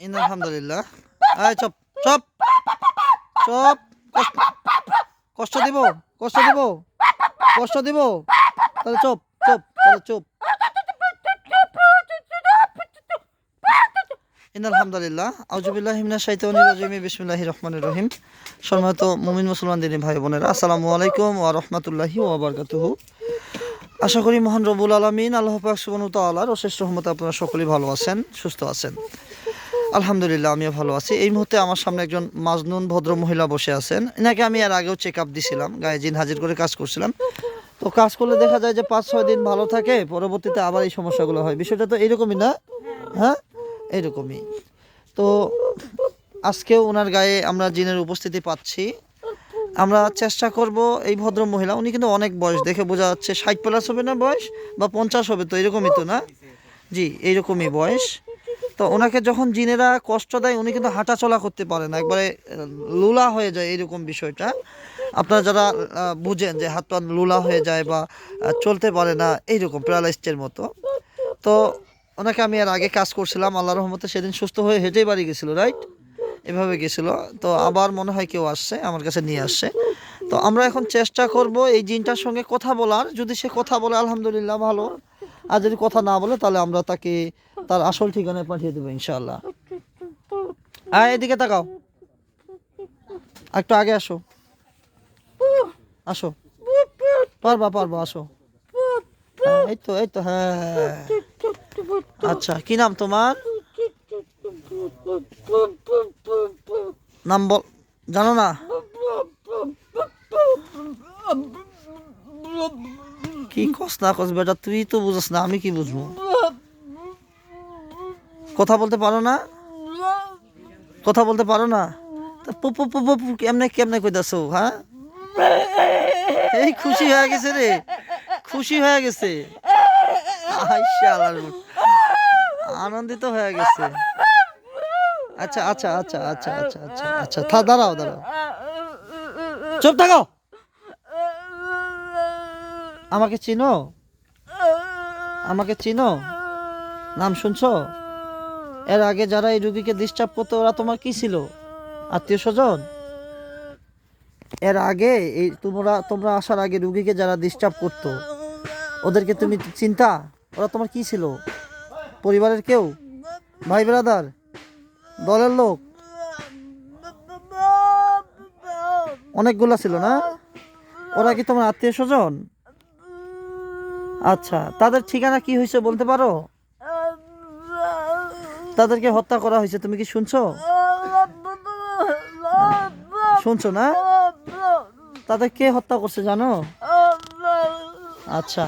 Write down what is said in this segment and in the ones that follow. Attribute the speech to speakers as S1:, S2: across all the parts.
S1: In আলহামদুলিল্লাহ আয় chop chop chop কষ্ট- দিব, কষ্ট দিব কষ্ট দিব। তাহলে চুপ চুপ, তাহলে চুপ। আলহামদুলিল্লাহ আউজুবিল্লাহ হিমনা শাইতানির রাজিম, বিসমিল্লাহির রহমানির রহিম। সম্মানিত মুমিন মুসলমান দিনী ভাই বোনেরা, আসসালামু আলাইকুম ওয়া রাহমাতুল্লাহি ওয়া বারাকাতুহু। আশা করি মহান রবুল আলমিন, আল্লাহ পাক ওয়া তাআলার অশেষ রহমতে আপনারা সকলেই ভালো আছেন, সুস্থ আছেন। আলহামদুলিল্লাহ, আমিও ভালো আছি। এই মুহূর্তে আমার সামনে একজন মাজনুন ভদ্র মহিলা বসে আছেন। এনাকে আমি এর আগেও চেক আপ দিছিলাম, গায়ে জিন হাজির করে কাজ করছিলাম। তো কাজ করলে দেখা যায় যে পাঁচ, ছয় দিন ভালো থাকে, পরবর্তীতে আবার এই সমস্যাগুলো হয়। বিষয়টা তো এইরকমই না? হ্যাঁ? এইরকমই। তো আজকেও ওনার গায়ে আমরা জিনের উপস্থিতি পাচ্ছি। আমরা চেষ্টা করব এই ভদ্র মহিলা, উনি কিন্তু অনেক বয়স, দেখে বোঝা যাচ্ছে ষাট প্লাস হবে না বয়স, বা পঞ্চাশ হবে তো, এরকমই তো না? জি, এইরকমই বয়স। তো ওনাকে যখন জিনেরা কষ্ট দেয়, উনি কিন্তু হাঁটা চলা করতে পারে না। একবারে লুলা হয়ে যায় এইরকম বিষয়টা। আপনারা যারা বুঝেন যে হাত পা লুলা হয়ে যায় বা চলতে পারে না, এইরকম প্যারালাইস্টের মতো। তো ওনাকে আমি আর আগে কাজ করছিলাম আল্লাহ রহমতে সেদিন সুস্থ হয়ে হেঁটেই বাড়ি গেছিল, রাইট? এভাবে গেছিল। তো আবার মনে হয় কেউ আসছে, আমার কাছে নিয়ে আসছে। তো আমরা এখন চেষ্টা করব এই জিনটার সঙ্গে কথা বলার। যদি সে কথা বলে, আলহামদুলিল্লাহ ভালো। আর যদি কথা না বলে, তাহলে আমরা তাকে তার আসল ঠিকানায় পাঠিয়ে দেবো ইনশাল্লাহ আয় এদিকে তাকাও। একটু আগে আসো। আসো। পারবা পারবা আসো। হ্যাঁ, এই তো এই তো হ্যাঁ আচ্ছা কি নাম তোমার? নাম বল জানো না? কি কস না কস বেটা তুই তো বুঝাস না আমি কি বুঝব? কথা বলতে পারো না? কথা বলতে পারো না? তা পু পু পু পু পু, কেমনে কেমনে কইতাছো হ্যাঁ? এই খুশি হয়ে গেছে রে, খুশি হয়ে গেছে। আনন্দিত হয়ে গেছে। আচ্ছা আচ্ছা আচ্ছা আচ্ছা আচ্ছা আচ্ছা আচ্ছা থা, দাঁড়াও দাঁড়াও। চুপ থাকো। আমাকে চিনো? আমাকে চিনো? নাম শুনছো? এর আগে যারা এই রুগীকে ডিস্টার্ব করতো, ওরা তোমার কি ছিল? আত্মীয় স্বজন? এর আগে এই তোমরা তোমরা আসার আগে রুগীকে যারা ডিস্টার্ব করতো, ওদেরকে তুমি চিন্তা, ওরা তোমার কি ছিল? পরিবারের কেউ? ভাই ব্রাদার দলের লোক? অনেকগুলা ছিল না? ওরা কি তোমার আত্মীয় স্বজন? আচ্ছা তাদের ঠিকানা কি হয়েছে বলতে পারো? তাদেরকে হত্যা করা হয়েছে, তুমি কি শুনছো? শুনছো না? তাদের কে হত্যা করছে জানো? আচ্ছা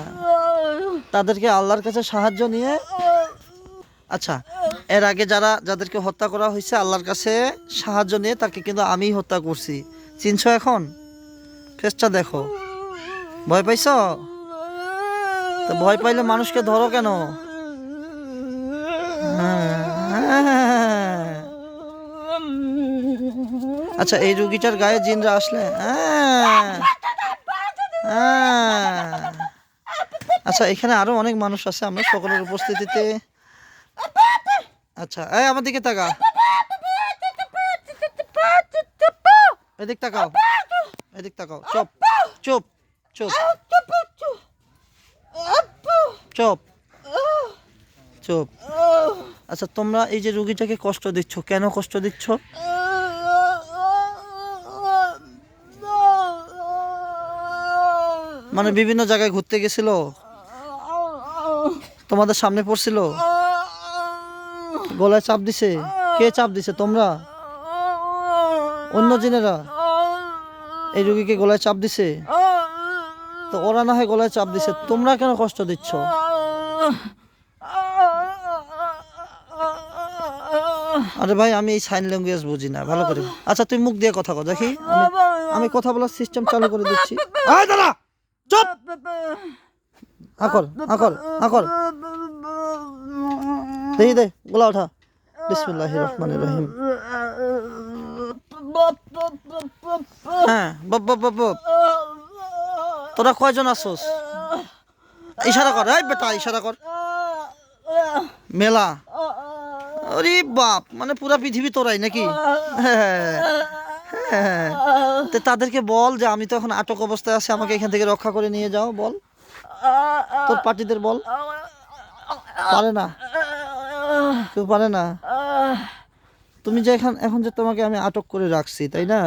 S1: তাদেরকে আল্লাহর কাছে সাহায্য নিয়ে। আচ্ছা এর আগে যারা, যাদেরকে হত্যা করা হয়েছে আল্লাহর কাছে সাহায্য নিয়ে, তাকে কিন্তু আমিই হত্যা করছি। চিনছো এখন? ফেসটা দেখো। ভয় পাইছো? তো ভয় পাইলে মানুষকে ধরো কেন? আচ্ছা এই রুগীটার গায়ে জিনরা আসলে? হ্যাঁ। হ্যাঁ। আচ্ছা এখানে আরও অনেক মানুষ আছে, আমরা সকলের উপস্থিতিতে। আচ্ছা এই আমার দিকে তাকা এদিক তাকাও। এদিক তাকাও। চুপ চুপ চুপ। চুপ চুপ। আচ্ছা তোমরা এই যে রুগীটাকে কষ্ট দিচ্ছ, কেন কষ্ট দিচ্ছ? মানে বিভিন্ন জায়গায় ঘুরতে গেছিল? তোমাদের সামনে পড়ছিল? গলায় চাপ দিছে? কে চাপ দিছে তোমরা? অন্য জিনেরা? এই রুগীকে গলায় চাপ দিছে? তো ওরা না হয় গলায় চাপ দিছে। তোমরা কেন কষ্ট দিচ্ছ? আরে ভাই, আমি এই সাইন ল্যাঙ্গুয়েজ বুঝি না। ভালো করে। আচ্ছা তুই মুখ দিয়ে কথা কর দেখি। আমি কথা বলার সিস্টেম চালু করে দিচ্ছি। চুপ! আকর আকর আকর দেখি দে গোলা ওঠা বিসমুল্লাহ রহমান রহিম হ্যাঁ বপ বপ বপ বপ। তোরা কয়জন আসোস ইশারা কর, এই বেটা, ইশারা কর। মেলা। আরে বাপ মানে পুরা পৃথিবী তোরাই নাকি? হ্যাঁ। হ্যাঁ। তো তাদেরকে বল যে আমি তো এখন আটক অবস্থায় আছি আমাকে এখান থেকে রক্ষা করে নিয়ে যাও বল। তোর পার্টিদের বল। পারে না। কেউ পারে না। তুমি যে এখন এখন যে তোমাকে আমি আটক করে রাখছি তাই না?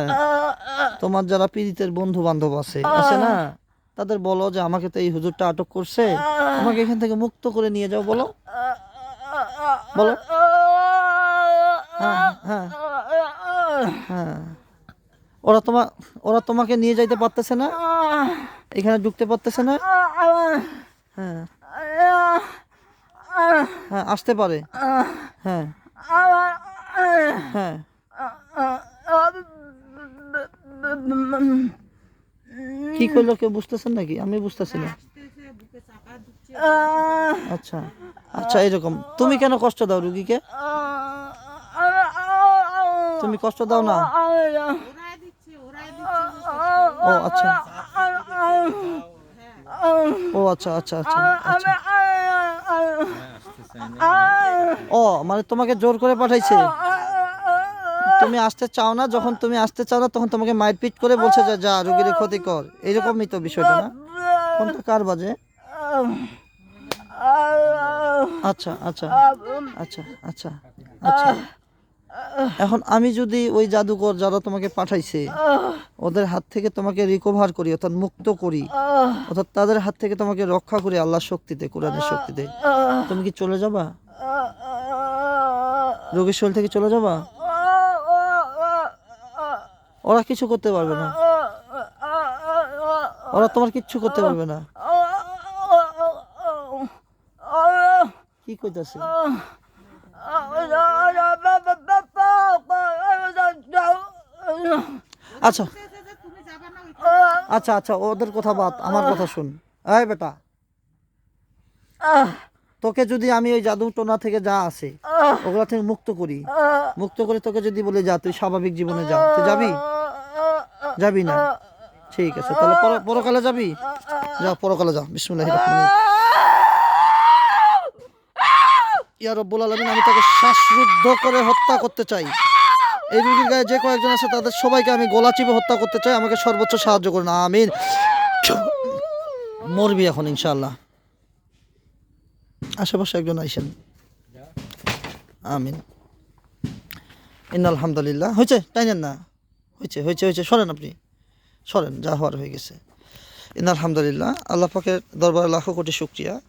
S1: তোমার যারা পীড়িতের বন্ধু বান্ধব আছে আছে না? তাদের বলো যে আমাকে তো এই হুজুরটা আটক করছে। আমাকে এখান থেকে মুক্ত করে নিয়ে যাও বলো। বলো। হ্যাঁ হ্যাঁ। হ্যাঁ। ওরা তোমা ওরা তোমাকে নিয়ে যাইতে পারতেছে না? এখানে ঢুকতে পারতেছে না? হ্যাঁ। হ্যাঁ আসতে পারে। হ্যাঁ। হ্যাঁ। কি করল কেউ বুঝতেছেন নাকি? আমি বুঝতেছি না। আচ্ছা। আচ্ছা এরকম। তুমি কেন কষ্ট দাও রুগীকে? তুমি কষ্ট দাও না? ও আচ্ছা। ও আচ্ছা আচ্ছা আচ্ছা আচ্ছা। ও মানে তোমাকে জোর করে পাঠাইছে। তুমি আসতে চাও না, যখন তুমি আসতে চাও না, তখন তোমাকে মারপিট করে বলছে যে, যা, রুগীর ক্ষতি কর। এরকমই তো বিষয়টা না? কোনটা, কার বাজে? আচ্ছা আচ্ছা আচ্ছা আচ্ছা আচ্ছা। এখন আমি যদি ওই জাদুকর যারা তোমাকে পাঠাইছে, ওদের হাত থেকে তোমাকে রিকভার করি, অর্থাৎ মুক্ত করি, অর্থাৎ তাদের হাত থেকে তোমাকে রক্ষা করি, আল্লাহর শক্তিতে, কোরআনের শক্তিতে। তুমি কি চলে যাবা? রোগীর শরীর থেকে চলে যাবা? ওরা কিছু করতে পারবে না। ওরা তোমার কিচ্ছু করতে পারবে না। কি কইতাছে? আচ্ছা। আচ্ছা আচ্ছা ওদের কথা বাদ আমার কথা শুন। এই বেটা। তোকে যদি আমি ওই জাদু টোনা থেকে যা আছে ওগুলা থেকে মুক্ত করি মুক্ত করে তোকে যদি বলে যা তুই স্বাভাবিক জীবনে যা তুই যাবি? যাবি না? ঠিক আছে তাহলে পর- পরকালে যাবি? যা পরকালে যা বিসমুল্লাহ ইয়া রব্বুল আলমিন আমি তাকে শ্বাসরুদ্ধ করে হত্যা করতে চাই। এই রুগীর গায়ে যে কয়েকজন আছে, তাদের সবাইকে আমি গলা চিপে হত্যা করতে চাই। আমাকে সর্বোচ্চ সাহায্য করুন। আমিন। মরবি এখন ইনশাল্লাহ আশেপাশে একজন আইসেন। আমিন। ইন আলহামদুলিল্লাহ। হয়েছে? তাই না? হয়েছে হয়েছে হয়েছে। সরেন আপনি। সরেন, যা হওয়ার হয়ে গেছে। ইন আলহামদুলিল্লাহ। আল্লাহ পাকের দরবারে লাখো কোটি শুক্রিয়া।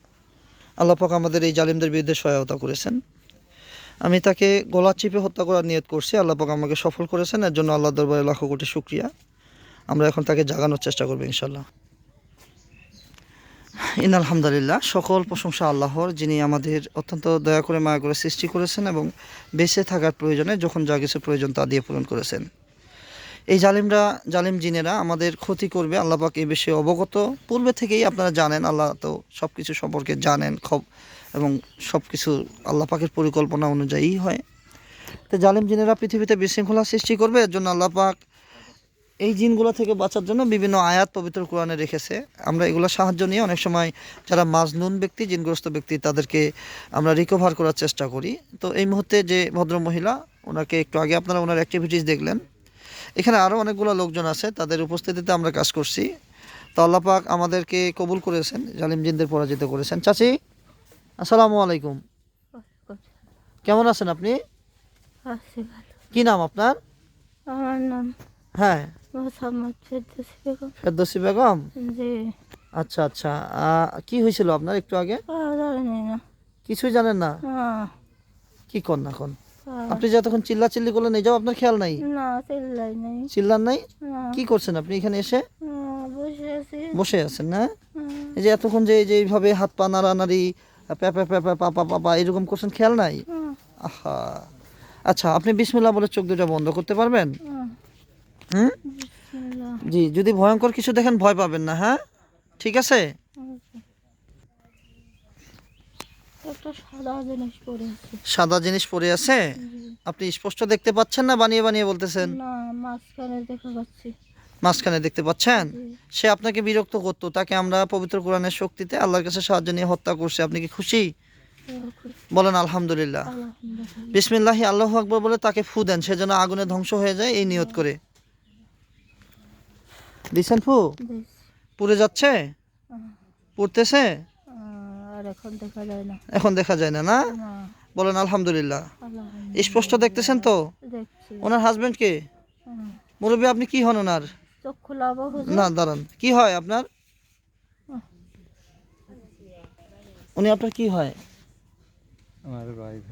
S1: আল্লাহ পাক আমাদের এই জালিমদের বিরুদ্ধে সহায়তা করেছেন। আমি তাকে গলা চিপে হত্যা করার নিয়ত করছি। আল্লাপাক আমাকে সফল করেছেন। এর জন্য আল্লাহ দরবারে লাখো কোটি শুক্রিয়া। আমরা এখন তাকে জাগানোর চেষ্টা করব ইনশাল্লাহ ইন আলহামদুলিল্লাহ, সকল প্রশংসা আল্লাহর, যিনি আমাদের অত্যন্ত দয়া করে, মায়া করে সৃষ্টি করেছেন এবং বেঁচে থাকার প্রয়োজনে, যখন যা কিছু প্রয়োজন তা দিয়ে পূরণ করেছেন। এই জালিমরা, জালিম জিনেরা আমাদের ক্ষতি করবে, আল্লাহ পাক এই বিষয়ে অবগত। পূর্বে থেকেই আপনারা জানেন, আল্লাহ তো সব কিছু সম্পর্কে জানেন, খব এবং সব কিছু আল্লাহ পাকের পরিকল্পনা অনুযায়ী হয়। তো জালিম জিনেরা পৃথিবীতে বিশৃঙ্খলা সৃষ্টি করবে, এর জন্য আল্লাহ পাক এই জিনগুলো থেকে বাঁচার জন্য বিভিন্ন আয়াত পবিত্র কোরআনে রেখেছে। আমরা এগুলো সাহায্য নিয়ে অনেক সময় যারা মাজনুন ব্যক্তি, জিনগ্রস্ত ব্যক্তি, তাদেরকে আমরা রিকভার করার চেষ্টা করি। তো এই মুহূর্তে যে ভদ্র মহিলা, ওনাকে একটু আগে আপনারা ওনার অ্যাক্টিভিটিস দেখলেন। এখানে আরও অনেকগুলো লোকজন আছে তাদের উপস্থিতিতে আমরা কাজ করছি। তো আল্লাহ পাক আমাদেরকে কবুল করেছেন জালিম জিনদের পরাজিত করেছেন। চাচি আসসালামু আলাইকুম। কেমন আছেন আপনি? কি নাম আপনার?
S2: আমার নাম
S1: হ্যাঁ।
S2: ফেরদৌসি বেগম।
S1: আচ্ছা আচ্ছা। কি হয়েছিল আপনার একটু আগে? কিছুই জানেন না? কি কর না এখন
S2: পাওয়া-
S1: আপনি যে এতক্ষণ চিল্লা চিল্লি করলেন এই যাও আপনার খেয়াল নাই?
S2: না চিল্লাই নেই।
S1: চিল্লার নাই? কি করছেন আপনি এখানে এসে?
S2: বসে আছি।
S1: বসে আছেন না? এই যে এতক্ষণ যে যে এইভাবে হাত পা নাড়ানাড়ি প্যাপা প্যাপা পাপা পাপা এরকম করছেন খেয়াল নাই? আহা। আচ্ছা আপনি বিসমিল্লাহ বলে চোখ দুটো বন্ধ করতে পারবেন?
S2: হুম।
S1: জি যদি ভয়ঙ্কর কিছু দেখেন ভয় পাবেন না হ্যাঁ? ঠিক আছে?
S2: একটা সাদা জিনিস পরে আছে।
S1: আপনি স্পষ্ট দেখতে পাচ্ছেন না বানিয়ে বানিয়ে বলতেছেন?
S2: মাঝখানে
S1: দেখতে পাচ্ছেন? সে আপনাকে বিরক্ত করতো তাকে আমরা পবিত্র কোরআনের শক্তিতে আল্লাহর কাছে সাহায্য নিয়ে হত্যা করছি। আপনি কি খুশি? বলেন আলহামদুলিল্লাহ। বিসমিল্লাহি আল্লাহ আকবর বলে তাকে ফু দেন সে যেন আগুনে ধ্বংস হয়ে যায় এই নিয়ত করে। দিছেন ফু? পুড়ে যাচ্ছে? পুড়তেছে?
S2: আর এখন দেখা যায় না।
S1: এখন দেখা যায় না না?
S2: না
S1: বলেন আলহামদুলিল্লাহ। স্পষ্ট দেখতেছেন তো? ওনার হাজবেন্ড কে। মুরব্বী আপনি কি হন ওনার? না দাঁড়ান। কি হয় আপনার? উনি আপনার কি হয়?
S3: আমার ওয়াইফ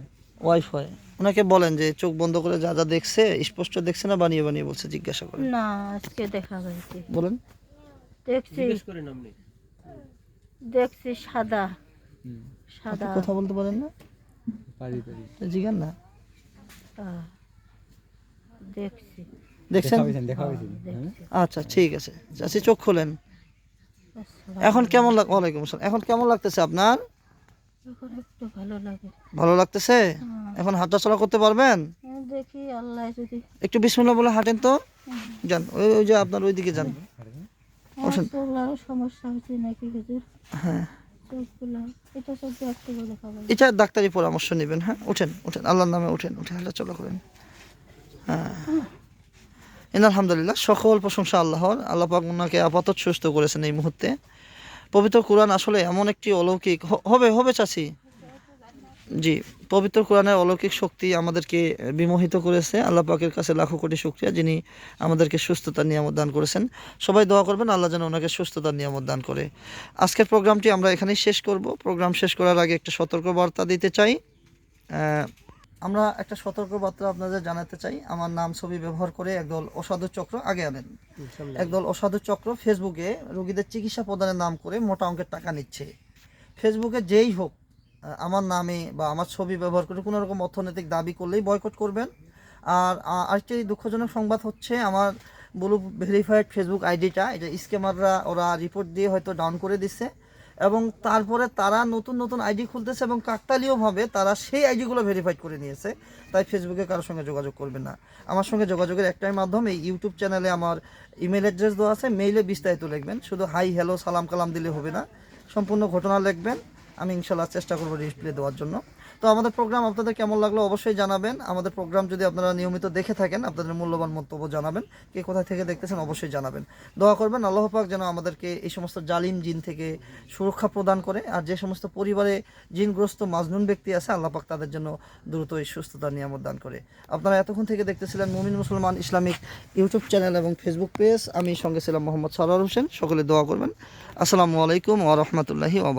S1: ওয়াইফ হয়। ওনাকে বলেন যে চোখ বন্ধ করে যা যা দেখছে স্পষ্ট দেখছে না বানিয়ে বানিয়ে বলছে জিজ্ঞাসা করে।
S2: না আজকে দেখা গেছে
S1: বলেন।
S2: দেখছি। দেখছি সাদা। সাদা
S1: কথা বলতে পারেন না?
S3: পারি পারি।
S1: জিগান না?
S2: দেখছি।
S1: দেখছেন?
S3: হয়েছেন
S2: দেখছি।
S1: আচ্ছা ঠিক আছে। চাষি চোখ খোলেন। এখন কেমন লাগ ওয়ালাইকুম আসসালাম। এখন কেমন লাগতেছে আপনার?
S2: এখন একটু ভালো লাগে।
S1: ভালো লাগতেছে? এখন হাঁটা চলা করতে পারবেন?
S2: হ্যাঁ, দেখি আল্লাহ যদি
S1: একটু বিসমুল্লাহ বলে হাঁটেন তো। যান ওই ওই যে আপনার ওইদিকে যান।
S2: সমস্যা হচ্ছে নাকি
S1: হ্যাঁ।
S2: এটা
S1: ডাক্তারি পরামর্শ নেবেন হ্যাঁ? ওঠেন ওঠেন, আল্লাহর নামে ওঠেন, উঠে হাঁটা চলা করেন। হ্যাঁ। আলহামদুলিল্লাহ, সকল প্রশংসা আল্লাহর। আল্লাহ পাক আপাতত সুস্থ করেছেন এই মুহূর্তে। পবিত্র কোরআন আসলে এমন একটি অলৌকিক হবে হবে চাচি। জি পবিত্র কোরআনের অলৌকিক শক্তি আমাদেরকে বিমোহিত করেছে। আল্লাহ পাকের কাছে লাখো কোটি শুক্রিয়া যিনি আমাদেরকে সুস্থতার নিয়ামত দান করেছেন। সবাই দোয়া করবেন আল্লাহ যেন ওনাকে সুস্থতার নিয়ামত দান করে। আজকের প্রোগ্রামটি আমরা এখানেই শেষ করব। প্রোগ্রাম শেষ করার আগে একটা সতর্ক বার্তা দিতে চাই। আমরা একটা সতর্ক বার্তা আপনাদের জানাতে চাই। আমার নাম ছবি ব্যবহার করে একদল অসাধু চক্র আগে আনেন। একদল অসাধু চক্র ফেসবুকে রোগীদের চিকিৎসা প্রদানের নাম করে মোটা অঙ্কের টাকা নিচ্ছে। ফেসবুকে যেই হোক আমার নামে বা আমার ছবি ব্যবহার করে কোনো রকম অর্থনৈতিক দাবি করলেই বয়কট করবেন। আর আরেকটি দুঃখজনক সংবাদ হচ্ছে, আমার ব্লু ভেরিফাইড ফেসবুক আইডিটা, এটা স্ক্যামাররা ওরা রিপোর্ট দিয়ে হয়তো ডাউন করে দিছে। এবং তারপরে তারা নতুন নতুন আইডি খুলতেছে এবং কাকতালীয়ভাবে তারা সেই আইডিগুলো ভেরিফাইড করে নিয়েছে, তাই ফেসবুকে কারোর সঙ্গে যোগাযোগ করবেন না। আমার সঙ্গে যোগাযোগের একটাই মাধ্যম, এই ইউটিউব চ্যানেলে আমার ইমেল অ্যাড্রেস দেওয়া আছে মেইলে বিস্তারিত লিখবেন। শুধু হাই হ্যালো সালাম, কালাম দিলে হবে না, সম্পূর্ণ ঘটনা লিখবেন। আমি ইনশাল্লাহ চেষ্টা করব ডিসপ্লে দেওয়ার জন্য। তো আমাদের প্রোগ্রাম আপনাদের কেমন লাগল অবশ্যই জানাবেন। আমাদের প্রোগ্রাম যদি আপনারা নিয়মিত দেখে থাকেন, আপনাদের মূল্যবান মন্তব্য জানাবেন। কে কোথা থেকে দেখতেছেন অবশ্যই জানাবেন। দোয়া করবেন, আল্লাহ পাক যেন আমাদেরকে এই সমস্ত জালিম জিন থেকে সুরক্ষা প্রদান করে। আর যে সমস্ত পরিবারে জিনগ্রস্ত মাজনুন ব্যক্তি আছে, আল্লাহ পাক তাদের জন্য দ্রুত এই সুস্থতা নিয়ামত দান করে। আপনারা এতক্ষণ থেকে দেখতেছিলেন মুমিন মুসলমান ইসলামিক ইউটিউব চ্যানেল এবং ফেসবুক পেজ। আমি সঙ্গে ছিলাম মোহাম্মদ সারার হোসেন। সকলে দোয়া করবেন। আসসালামু আলাইকুম ওয়া রাহমাতুল্লাহি ওয়া